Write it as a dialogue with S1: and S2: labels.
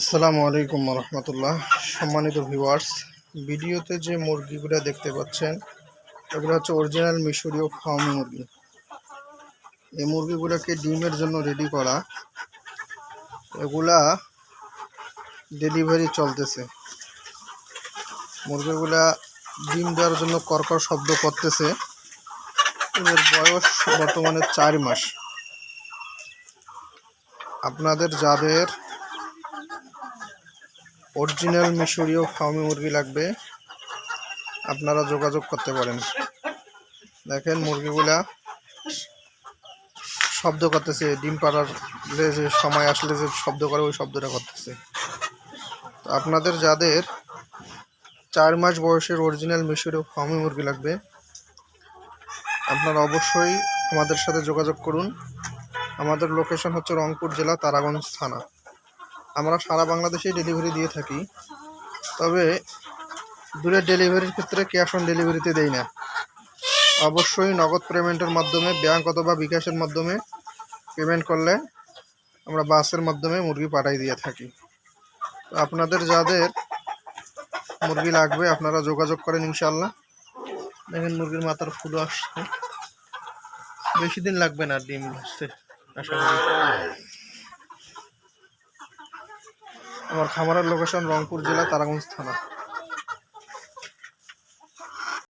S1: আসসালামু আলাইকুম রহমতুল্লাহ সম্মানিত ভিউয়ার্স, ভিডিওতে যে মুরগিগুলো দেখতে পাচ্ছেন, এগুলো হচ্ছে অরিজিনাল মিশরীয় ফার্মি মুরগি। এই মুরগিগুলোকে ডিমের জন্য রেডি করা। এগুলা ডেলিভারি চলতেছে। মুরগিগুলা ডিম দেওয়ার জন্য কর্কর শব্দ করতেছে। এদের বয়স বর্তমানে চার মাস। আপনাদের যাদের অরিজিনাল মিশরীয় ফার্মি মুরগি লাগবে। আপনারা যোগাযোগ করতে পারেন। দেখেন মুরগিগুলা শব্দ করতেছে, ডিম পাড়ার যে সময় আসলে যে শব্দ করে, ওই শব্দটা করতেছে। তো আপনাদের যাদের চার মাস বয়সের অরিজিনাল মিশরীয় ফার্মি মুরগি লাগবে, আপনারা অবশ্যই আমাদের সাথে যোগাযোগ করুন। আমাদের লোকেশন হচ্ছে রংপুর জেলা, তারাগঞ্জ থানা। আমরা সারা বাংলাদেশেই ডেলিভারি দিয়ে থাকি। তবে দূরের ডেলিভারির ক্ষেত্রে ক্যাশ অন ডেলিভারিতে দেই না। অবশ্যই নগদ পেমেন্টের মাধ্যমে ব্যাংক অথবা বিকাশের মাধ্যমে পেমেন্ট করলে আমরা বাসের মাধ্যমে মুরগি পাঠাই দিয়ে থাকি। তো আপনাদের যাদের মুরগি লাগবে, আপনারা যোগাযোগ করেন ইনশাল্লাহ দেখেন মুরগির মাথার ফুল আসছে। বেশি দিন লাগবে না ডিম আসতে আশা করি। আমার খামারের লোকেশন রংপুর জেলা তারাগঞ্জ থানা।